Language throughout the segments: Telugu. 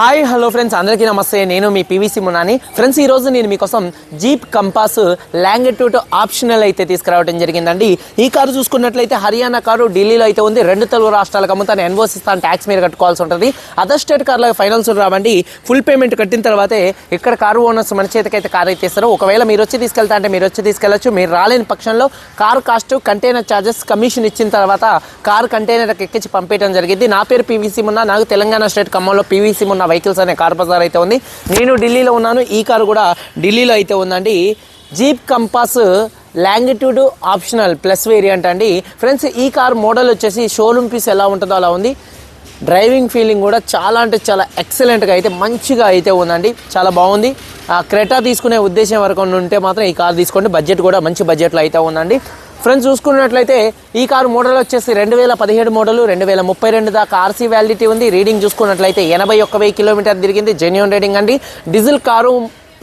Hi hello friends. అందరికీ నమస్తే. నేను మీ పీవీసీ మునాని. ఫ్రెండ్స్ ఈ రోజు నేను మీకోసం జీప్ కంపాస్ లాంగిట్యూడ్ ఆప్షనల్ అయితే తీసుకురావడం జరిగిందండి. ఈ కారు చూసుకున్నట్లయితే హర్యానా కారు ఢిల్లీలో అయితే ఉంది. రెండు తెలుగు రాష్ట్రాలకు అమ్ముతాను. ఎన్ఓస్ ఇస్తాను ట్యాక్స్ మీరు కట్టుకోవాల్సి ఉంటుంది. అదర్ స్టేట్ కార్లో ఫైనల్స్ రావండి. ఫుల్ పేమెంట్ కట్టిన తర్వాతే ఇక్కడ కారు ఓనర్స్ మన చేతికైతే కార్ అయితే ఇస్తారు. ఒకవేళ మీరు వచ్చి తీసుకెళ్తా అంటే మీరు వచ్చి తీసుకెళ్ళచ్చు. మీరు రాలేని పక్షంలో car cost container charges commission ఇచ్చిన తర్వాత కారు కంటైనర్ ఎక్కించి పంపించడం జరిగింది. నా పేరు పీవీసీ మున్నా. నాకు తెలంగాణ స్టేట్ ఖమ్మంలో పీవీసీ మున్నా వెహికల్స్ అనే కార్ బజార్ అయితే ఉంది. నేను ఢిల్లీలో ఉన్నాను. ఈ కారు కూడా ఢిల్లీలో అయితే ఉందండి. Jeep compass longitude optional plus variant అండి. ఫ్రెండ్స్ ఈ కార్ మోడల్ వచ్చేసి షోరూమ్ పీస్ ఎలా ఉంటుందో అలా ఉంది. డ్రైవింగ్ ఫీలింగ్ కూడా చాలా అంటే చాలా ఎక్సలెంట్గా అయితే మంచిగా అయితే ఉందండి. చాలా బాగుంది. క్రెటా తీసుకునే ఉద్దేశం వరకు ఉంటే మాత్రం ఈ కార్ తీసుకోండి. బడ్జెట్ కూడా మంచి బడ్జెట్లో అయితే ఉందండి. ఫ్రెండ్స్ చూసుకున్నట్లయితే ఈ కారు మోడల్ వచ్చేసి రెండు వేల పదిహేడు మోడల్ రెండు వేల ముప్పై రెండు దాకా ఆర్సీ వ్యాలిడిటీ ఉంది. రీడింగ్ చూసుకున్నట్లయితే ఎనభై ఒక్క వెయ్యి కిలోమీటర్ తిరిగింది. జెన్యున్ రీడింగ్ అండి. డీజిల్ కారు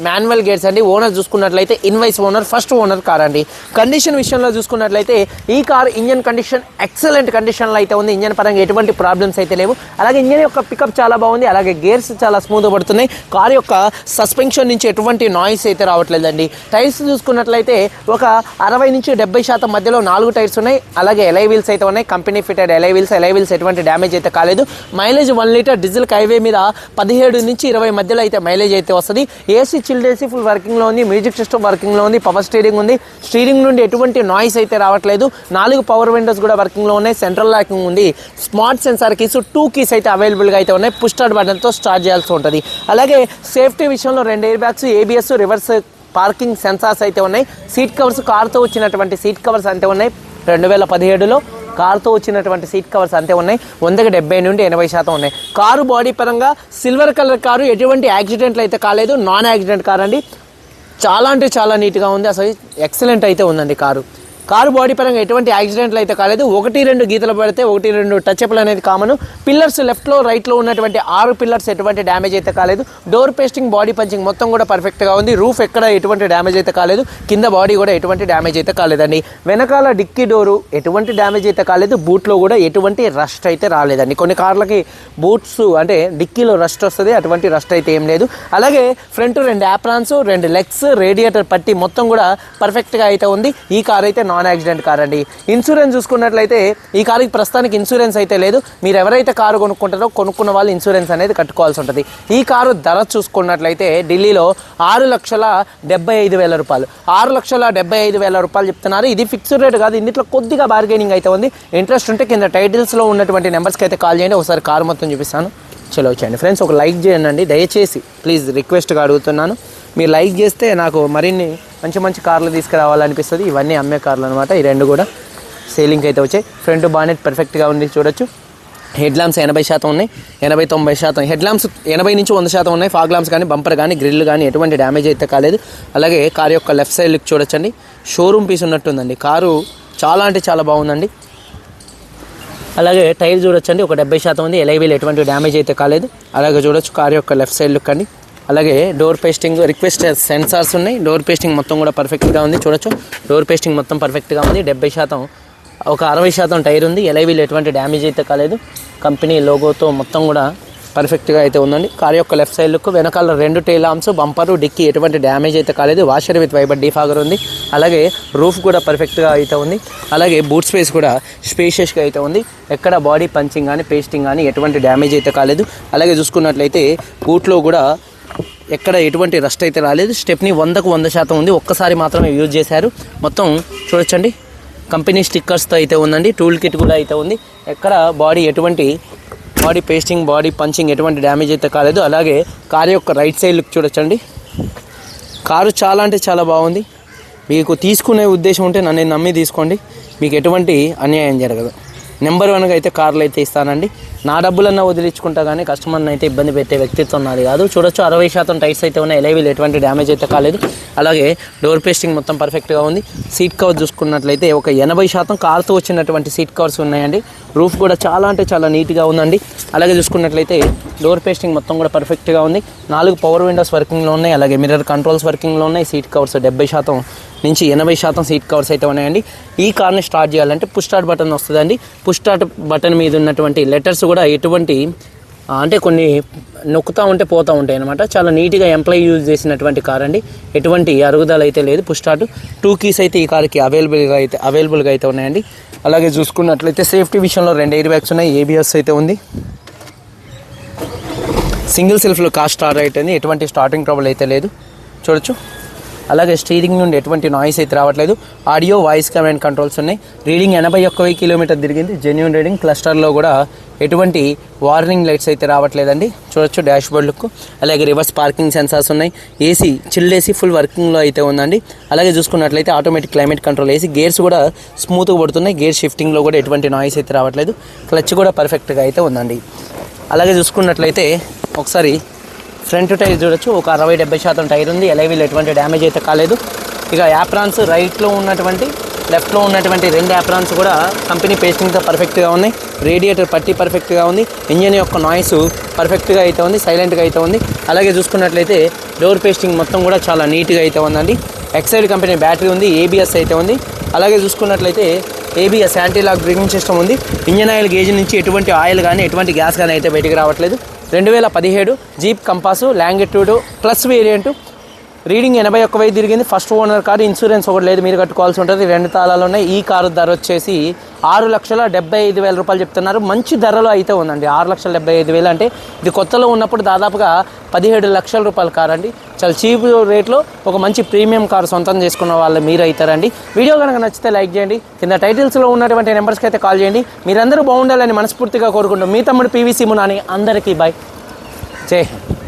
మాన్యువల్ గేట్స్ అండి. ఓనర్ చూసుకున్నట్లయితే invoice owner first owner car అండి. కండిషన్ విషయంలో చూసుకున్నట్లయితే ఈ కార్ ఇంజన్ కండిషన్ ఎక్సలెంట్ కండిషన్లో అయితే ఉంది. ఇంజన్ పరంగా ఎటువంటి ప్రాబ్లమ్స్ అయితే లేవు. అలాగే ఇంజన్ యొక్క పికప్ చాలా బాగుంది. అలాగే గేర్స్ చాలా స్మూత్ పడుతున్నాయి. కార్ యొక్క సస్పెన్షన్ నుంచి ఎటువంటి నాయిస్ అయితే రావట్లేదండి. టైర్స్ చూసుకున్నట్లయితే ఒక అరవై నుంచి డెబ్బై శాతం మధ్యలో నాలుగు టైర్స్ ఉన్నాయి. అలాగే ఎలై వీల్స్ అయితే ఉన్నాయి. Company fitted alloy wheels alloy wheels ఎటువంటి డ్యామేజ్ అయితే కాలేదు. Mileage one litre diesel highway మీద పదిహేడు నుంచి ఇరవై మధ్యలో అయితే మైలేజ్ అయితే వస్తుంది. ఏసీ చిల్డ్ ఏసీ ఫుల్ వర్కింగ్లో ఉంది మ్యూజిక్ సిస్టమ్ వర్కింగ్లో ఉంది పవర్ స్టీరింగ్ ఉంది. స్టీరింగ్ నుండి ఎటువంటి నాయిస్ అయితే రావట్లేదు. నాలుగు పవర్ విండోస్ కూడా వర్కింగ్లో ఉన్నాయి సెంట్రల్ లాకింగ్ ఉంది. Smart sensor keys two keys అయితే అవైలబుల్గా అయితే ఉన్నాయి. పుష్ బటన్తో స్టార్ట్ చేయాల్సి ఉంటుంది. అలాగే సేఫ్టీ విషయంలో రెండు air bags ABS reverse parking sensors అయితే ఉన్నాయి. సీట్ కవర్స్ కార్తో వచ్చినటువంటి సీట్ కవర్స్ అంతే ఉన్నాయి. రెండు వేల పదిహేడులో కారుతో వచ్చినటువంటి సీట్ కవర్స్ అంతే ఉన్నాయి. వందకి డెబ్బై నుండి ఎనభై శాతం ఉన్నాయి. కారు బాడీ పరంగా సిల్వర్ కలర్ కారు ఎటువంటి యాక్సిడెంట్లు అయితే కాలేదు. నాన్ యాక్సిడెంట్ కార్ అండి. చాలా అంటే చాలా నీట్గా ఉంది. అసలు ఎక్సలెంట్ అయితే ఉందండి కారు. కారు బాడీ పరంగా ఎటువంటి యాక్సిడెంట్లు అయితే కాలేదు. ఒకటి రెండు గీతలు పడితే ఒకటి రెండు టచ్అప్లు అనేది కామన్. పిల్లర్స్ లెఫ్ట్లో రైట్లో ఉన్నటువంటి ఆరు పిల్లర్స్ ఎటువంటి డ్యామేజ్ అయితే కాలేదు. డోర్ పేస్టింగ్ బాడీ పంచింగ్ మొత్తం కూడా పర్ఫెక్ట్గా ఉంది. రూఫ్ ఎక్కడ ఎటువంటి డ్యామేజ్ అయితే కాలేదు. కింద బాడీ కూడా ఎటువంటి డ్యామేజ్ అయితే కాలేదండి. వెనకాల డిక్కీ డోరు ఎటువంటి డ్యామేజ్ అయితే కాలేదు. బూట్లో కూడా ఎటువంటి రస్ట్ అయితే రాలేదండి. కొన్ని కార్లకి బూట్స్ అంటే డిక్కీలో రస్ట్ వస్తుంది. అటువంటి రస్ట్ అయితే ఏం లేదు. అలాగే ఫ్రంట్ రెండు యాప్రాన్స్ రెండు లెగ్స్ రేడియేటర్ పట్టి మొత్తం కూడా పర్ఫెక్ట్గా అయితే ఉంది. ఈ కార్ అయితే నాన్ యాక్సిడెంట్ కార్ అండి. ఇన్సూరెన్స్ చూసుకున్నట్లయితే ఈ కారుకి ప్రస్తుతానికి ఇన్సూరెన్స్ అయితే లేదు. మీరు ఎవరైతే కారు కొనుక్కుంటారో కొనుక్కున్న వాళ్ళు ఇన్సూరెన్స్ అనేది కట్టుకోవాల్సి ఉంటుంది. ఈ కారు ధర చూసుకున్నట్లయితే ఢిల్లీలో ఆరు లక్షల డెబ్బై ఐదు వేల రూపాయలు. ఆరు లక్షల డెబ్బై ఐదు వేల రూపాయలు చెప్తున్నారు. ఇది ఫిక్స్డ్ రేట్ కాదు. ఇందులో కొద్దిగా బార్గెనింగ్ అయితే ఉంది. ఇంట్రెస్ట్ ఉంటే కింద టైటిల్స్లో ఉన్నటువంటి నెంబర్స్కి అయితే కాల్ చేయండి. ఒకసారి కారు మొత్తం చూపిస్తాను. చలో వచ్చేయండి ఫ్రెండ్స్ ఒక లైక్ చేయండి. దయచేసి ప్లీజ్ రిక్వెస్ట్గా అడుగుతున్నాను. మీరు లైక్ చేస్తే నాకు మరిన్ని మంచి మంచి కార్లు తీసుకురావాలనిపిస్తుంది. ఇవన్నీ అమ్మే కార్లు అనమాట ఈ రెండు కూడా సేలింగ్కి అయితే వచ్చాయి. ఫ్రంట్ బానెట్ పర్ఫెక్ట్గా ఉంది చూడొచ్చు. హెడ్ ల్యాంప్స్ ఎనభై శాతం ఉన్నాయి. ఎనభై తొంభై శాతం. హెడ్ ల్యాంప్స్ ఎనభై నుంచి వంద శాతం ఉన్నాయి. ఫాగ్ ల్యాంప్స్ కానీ బంపర్ కానీ గ్రిల్ కానీ ఎటువంటి డ్యామేజ్ అయితే కాలేదు. అలాగే కారు యొక్క లెఫ్ట్ సైడ్ లుక్ చూడొచ్చండి. షోరూమ్ పీస్ ఉన్నట్టుందండి. కారు చాలా అంటే చాలా బాగుందండి. అలాగే టైర్ చూడొచ్చండి. ఒక డెబ్బై శాతం ఉంది. ఎలైవీలు ఎటువంటి డ్యామేజ్ అయితే కాలేదు. అలాగే చూడొచ్చు కార్ యొక్క లెఫ్ట్ సైడ్ లుక్ అండి. అలాగే డోర్ పేస్టింగ్ రిక్వెస్ట్ సెన్సార్స్ ఉన్నాయి. డోర్ పేస్టింగ్ మొత్తం కూడా పర్ఫెక్ట్గా ఉంది. చూడొచ్చు. డోర్ పేస్టింగ్ మొత్తం పర్ఫెక్ట్గా ఉంది. డెబ్బై శాతం ఒక అరవై శాతం టైర్ ఉంది. ఎలైవీలు ఎటువంటి డ్యామేజ్ అయితే కాలేదు. కంపెనీ లోగోతో మొత్తం కూడా పర్ఫెక్ట్గా అయితే ఉందండి. కార్ యొక్క లెఫ్ట్ సైడ్ లుక్ వెనకాల రెండు టైల్ ఆర్మ్స్ బంపరు డిక్కీ ఎటువంటి డ్యామేజ్ అయితే కాలేదు. వాషర్ విత్ వైబర్ డిఫాగర్ ఉంది. అలాగే రూఫ్ కూడా పర్ఫెక్ట్గా అయితే ఉంది. అలాగే బూట్ స్పేస్ కూడా స్పేషియస్గా అయితే ఉంది. ఎక్కడ బాడీ పంచింగ్ కానీ పేస్టింగ్ కానీ ఎటువంటి డ్యామేజ్ అయితే కాలేదు. అలాగే చూసుకున్నట్లయితే బూట్లో కూడా ఎక్కడ ఎటువంటి రస్ట్ అయితే రాలేదు. స్టెప్ని వందకు వంద శాతం ఉంది. ఒక్కసారి మాత్రమే యూజ్ చేశారు. మొత్తం చూడొచ్చండి. కంపెనీ స్టిక్కర్స్తో అయితే ఉందండి. టూల్ కిట్ కూడా అయితే ఉంది. ఎక్కడ బాడీ ఎటువంటి బాడీ పేస్టింగ్ బాడీ పంచింగ్ ఎటువంటి డ్యామేజ్ అయితే కాలేదు. అలాగే కారు యొక్క రైట్ సైడ్ లుక్ చూడొచ్చండి. కారు చాలా అంటే చాలా బాగుంది. మీకు తీసుకునే ఉద్దేశం ఉంటే నన్ను నమ్మి తీసుకోండి. మీకు ఎటువంటి అన్యాయం జరగదు. నెంబర్ వన్గా అయితే కార్లు అయితే ఇస్తానండి. నా డబ్బులన్నా వదిలించుకుంటా కానీ కస్టమర్ని అయితే ఇబ్బంది పెట్టే వ్యక్తిత్వం నాది కాదు. చూడొచ్చు అరవై శాతం టైర్స్ అయితే ఉన్నాయి. ఎలైవీలు ఎటువంటి డ్యామేజ్ అయితే కాలేదు. అలాగే డోర్ పేస్టింగ్ మొత్తం పర్ఫెక్ట్గా ఉంది. సీట్ కవర్ చూసుకున్నట్లయితే ఒక ఎనభై శాతం కార్తో వచ్చినటువంటి సీట్ కవర్స్ ఉన్నాయండి. రూఫ్ కూడా చాలా అంటే చాలా నీట్గా ఉందండి. అలాగే చూసుకున్నట్లయితే డోర్ పేస్టింగ్ మొత్తం కూడా పర్ఫెక్ట్గా ఉంది. నాలుగు పవర్ విండోస్ వర్కింగ్లో ఉన్నాయి. అలాగే మిర్రర్ కంట్రోల్స్ వర్కింగ్లో ఉన్నాయి. సీట్ కవర్స్ డెబ్బై శాతం నుంచి ఎనభై శాతం సీట్ కవర్స్ అయితే ఉన్నాయండి. ఈ కార్ని స్టార్ట్ చేయాలంటే పుష్ స్టార్ట్ బటన్ వస్తుందండి. పుష్ స్టార్ట్ బటన్ మీద ఉన్నటువంటి లెటర్స్ కూడా ఎటువంటి అంటే కొన్ని నొక్కుతూ ఉంటే పోతూ ఉంటాయి అనమాట చాలా నీట్గా ఎంప్లాయ్ యూజ్ చేసినటువంటి కార్ అండి. ఎటువంటి అరుగుదల అయితే లేదు పుష్ స్టార్ట్. టూ కీస్ అయితే ఈ కార్కి అవైలబుల్గా అయితే అవైలబుల్గా అయితే ఉన్నాయండి. అలాగే చూసుకున్నట్లయితే సేఫ్టీ విషయంలో రెండు ఎయిర్ బ్యాగ్స్ ఉన్నాయి. ఏబిఎస్ అయితే ఉంది. సింగిల్ సెల్ఫ్లో కార్ స్టార్ట్ అయితే ఎటువంటి స్టార్టింగ్ ట్రబుల్ అయితే లేదు. చూడొచ్చు. అలాగే స్టీరింగ్ నుండి ఎటువంటి నాయిస్ అయితే రావట్లేదు. ఆడియో వాయిస్ కమాండ్ కంట్రోల్స్ ఉన్నాయి. రీడింగ్ ఎనభై ఒక్క వెయ్యి కిలోమీటర్ తిరిగింది. జెన్యున్ రీడింగ్ క్లస్టర్లో కూడా ఎటువంటి వార్నింగ్ లైట్స్ అయితే రావట్లేదండి. చూడొచ్చు డాష్ బోర్డ్ లుక్. అలాగే రివర్స్ పార్కింగ్ సెన్సార్స్ ఉన్నాయి. ఏసీ చిల్డ్ ఏసీ ఫుల్ వర్కింగ్లో అయితే ఉందండి. అలాగే చూసుకున్నట్లయితే automatic climate control AC gears కూడా స్మూత్గా పడుతున్నాయి. గేర్ షిఫ్టింగ్లో కూడా ఎటువంటి నాయిస్ అయితే రావట్లేదు. క్లచ్ కూడా పర్ఫెక్ట్గా అయితే ఉందండి. అలాగే చూసుకున్నట్లయితే ఒకసారి ఫ్రంట్ టైర్ చూడొచ్చు. ఒక అరవై డెబ్బై శాతం టైర్ ఉంది. ఎలైవీల్ ఎటువంటి డ్యామేజ్ అయితే కాలేదు. ఇక యాప్రాన్స్ రైట్లో ఉన్నటువంటి లెఫ్ట్లో ఉన్నటువంటి రెండు యాప్రాన్స్ కూడా కంపెనీ పేస్టింగ్తో పర్ఫెక్ట్గా ఉన్నాయి. రేడియేటర్ పట్టి పర్ఫెక్ట్గా ఉంది. ఇంజన్ యొక్క నాయిస్ పర్ఫెక్ట్గా అయితే ఉంది. సైలెంట్గా అయితే ఉంది. అలాగే చూసుకున్నట్లయితే డోర్ పేస్టింగ్ మొత్తం కూడా చాలా నీట్గా అయితే ఉందండి. ఎక్సైడ్ కంపెనీ బ్యాటరీ ఉంది. ఏబిఎస్ అయితే ఉంది. అలాగే చూసుకున్నట్లయితే ABS anti lock braking system ఉంది. ఇంజన్ ఆయిల్ గేజ్ నుంచి ఎటువంటి ఆయిల్ కానీ ఎటువంటి గ్యాస్ కానీ అయితే బయటకు రావట్లేదు. రెండు వేల పదిహేడు Jeep Compass Longitude plus variant reading ఎనభై ఒక్క వెయ్యి తిరిగింది. ఫస్ట్ ఓనర్ కారు ఇన్సూరెన్స్ ఒకటి లేదు. మీరు కట్టుకోవాల్సి ఉంటుంది. రెండు తాళాలు ఉన్నాయి. ఈ కారు ధర వచ్చేసి ఆరు లక్షల డెబ్బై ఐదు వేల రూపాయలు చెప్తున్నారు. మంచి ధరలో అయితే ఉందండి. ఆరు లక్షల డెబ్బై ఐదు వేలు అంటే ఇది కొత్తలో ఉన్నప్పుడు దాదాపుగా పదిహేడు లక్షల రూపాయల కార్ అండి. చాలా చీప్ రేట్లో ఒక మంచి ప్రీమియం కారు సొంతం చేసుకున్న వాళ్ళు మీరు అవుతారండి. వీడియో కనుక నచ్చితే లైక్ చేయండి. కింద టైటిల్స్లో ఉన్నటువంటి నెంబర్స్కి అయితే కాల్ చేయండి. మీరందరూ బాగుండాలని మనస్ఫూర్తిగా కోరుకుంటాం మీ తమ్ముడు పీవీసీ మునాని అందరికీ బాయ్ జై హింద్.